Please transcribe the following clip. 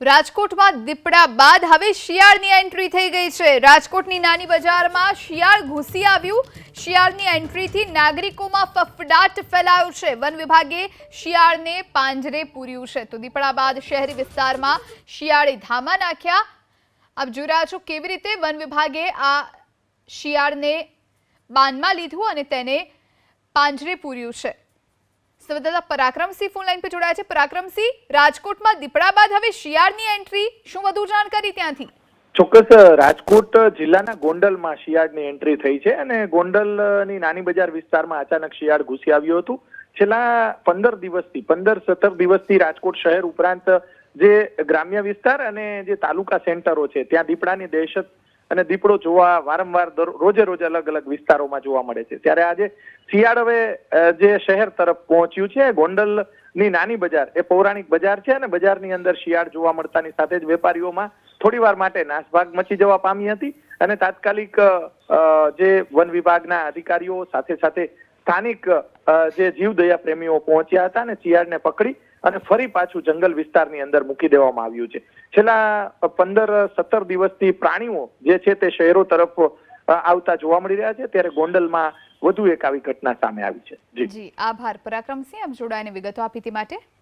રાજકોટમાં દીપડા બાદ હવે શિયાળની એન્ટ્રી થઈ ગઈ છે. રાજકોટની નાની બજારમાં શિયાળ ઘૂસી આવ્યું. શિયાળની એન્ટ્રીથી નાગરિકોમાં ફફડાટ ફેલાયો છે. વન વિભાગે શિયાળને પાંજરે પૂર્યું છે. તો દીપડા બાદ શહેરી વિસ્તારમાં શિયાળે ધામા નાખ્યા. આપ જોઈ રહ્યા છો કેવી રીતે વન વિભાગે આ શિયાળને બાનમાં લીધું અને તેને પાંજરે પૂર્યું છે. સંવાદદાતા પરાક્રમસિંહ ફોન લાઈન પર જોડાયા છે. પરાક્રમસિંહ, રાજકોટમાં દીપડા બાદ હવે શિયાળની એન્ટ્રી શું વધુ જાણકારી ત્યાંથી? ચોક્કસ રાજકોટ જિલ્લાના ગોંડલમાં શિયાળની એન્ટ્રી થઈ છે અને ગોંડલની નાની બજાર વિસ્તારમાં અચાનક શિયાળ ઘૂસી આવ્યું હતું. છેલ્લા પંદર દિવસથી, પંદર સત્તર દિવસથી રાજકોટ શહેર ઉપરાંત જે ગ્રામ્ય વિસ્તાર અને જે તાલુકા સેન્ટરો છે, ત્યાં દીપડાની દહેશત અને દીપડો જોવા વારંવાર રોજે રોજે અલગ અલગ વિસ્તારોમાં જોવા મળે છે. ત્યારે આજે શિયાળ હવે જે શહેર તરફ પહોંચ્યું છે ગોંડલની નાની બજાર, એ પૌરાણિક બજાર છે અને બજારની અંદર શિયાળ જોવા મળતાની સાથે જ વેપારીઓમાં થોડી વાર માટે નાસભાગ મચી જવા પામી હતી અને તાત્કાલિક જે વન વિભાગના અધિકારીઓ સાથે સાથે સ્થાનિક જે જે જીવદયા પ્રેમીઓ પહોંચ્યા હતા અને શિયાળને પકડી અને ફરી પાછું જંગલ વિસ્તારની અંદર મૂકી દેવામાં આવ્યું છે. છેલ્લા પંદર, સત્તર દિવસથી પ્રાણીઓ જે છે તે શહેરો તરફ આવતા જોવા મળી રહ્યા છે. ત્યારે ગોંડલમાં વધુ એક આવી ઘટના સામે આવી છે. જી. આભાર. પરાક્રમસિંહ, આપ જોડાઈને વિગતો આપી માટે.